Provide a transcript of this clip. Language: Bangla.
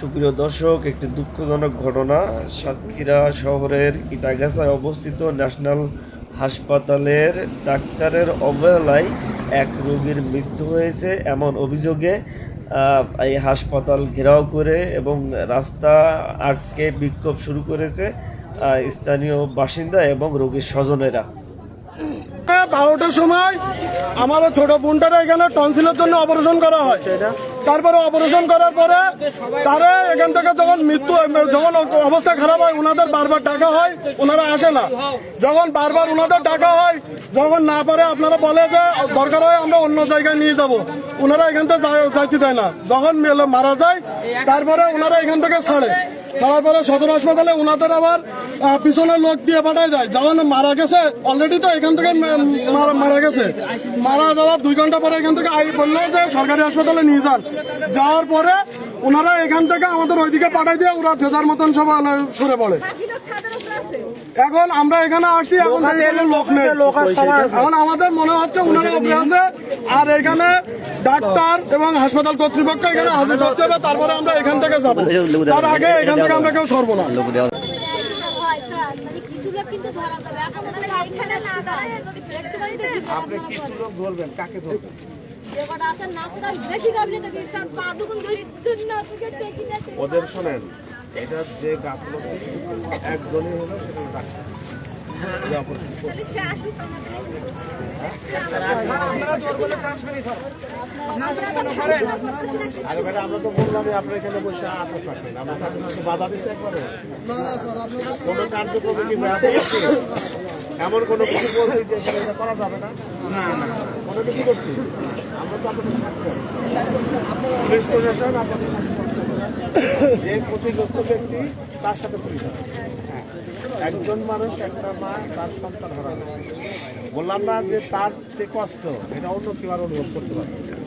সুপ্রিয় দর্শক, একটি দুঃখজনক ঘটনা। সাতক্ষীরা শহরের ইটাগাছায় অবস্থিত ন্যাশনাল হাসপাতালের ডাক্তারের অবহেলায় এক রোগীর মৃত্যু হয়েছে। এমন অভিযোগে এই হাসপাতাল ঘেরাও করে এবং রাস্তা আটকে বিক্ষোভ শুরু করেছে স্থানীয় বাসিন্দা এবং রোগীর স্বজনেরা। বারোটার সময় আমার ছোট বোনটারা এখানে টনসিলের জন্য অপারেশন করা হয়। তারপরে অপারেশন করার পরে তারা এখান থেকে যখন মৃত্যু, যখন অবস্থা খারাপ হয় ওনাদের বারবার টাকা হয় ওনারা আসে না। যখন বারবার ওনাদের টাকা হয়, যখন না পারে, আপনারা বলে যে দরকার হয় আমরা অন্য জায়গায় নিয়ে যাব। ওনারা এখান থেকে যাইতে দেয় না। যখন মারা যায়, তারপরে ওনারা এখান থেকে ছাড়ে। ছাড়ার পরে সদর হাসপাতালে ওনাদের আবার পিছনে লোক দিয়ে পাঠায় যায়। যখন মারা গেছে অলরেডি তো এখান থেকে মারা- গেছে। মারা যাওয়ার দুই ঘণ্টা পরে এখান থেকে আই বলল যে সরকারি হাসপাতালে নিয়ে যান। যাওয়ার পরে ওনারা এখান থেকে আমাদের ওইদিকে পাঠাই দিয়ে ওরা যে যার মতন সব সরে পড়ে। এখন আমরা এখানে আসছি এখন লোক নেই। এখন আমাদের মনে হচ্ছে উপরে আছে আর এখানে ডাক্তার এবং হাসপাতাল কর্তৃপক্ষ এখানে হাজির করতে হবে তারপরে আমরা এখান থেকে যাব। তার আগে এখান থেকে আমরা কেউ সরবো না। মানে আপনি কিছু লোক ধরবেন কাকে ধরবেন? ওদের শোনেন এটা যে গাফলতি একজনই হলো সেটা ডাক্তার। আরে ম্যাডাম আমরা তো বললামই আপনার এখানে বসে আটক রাখেন আমরা তাদের কাছে বাধা দিচ্ছে একবারে। কোনো কার্যক্রমে কি ব্যাহত করছে এমন কোনো কিছু বলছি যে এখানে এটা করা যাবে না। না না। কোনো কিছু করছি আমরা তো আপনাদের পুলিশ প্রশাসন আপনাদের। যে ক্ষতিগ্রস্ত ব্যক্তি, তার সাথে পুলিশ হ্যাঁ। একজন মানুষ, একটা মা, তার সন্তান হারানো বললাম না যে তার যে কষ্ট, এটা অন্য কেউ আর অনুভব করতে পারবে।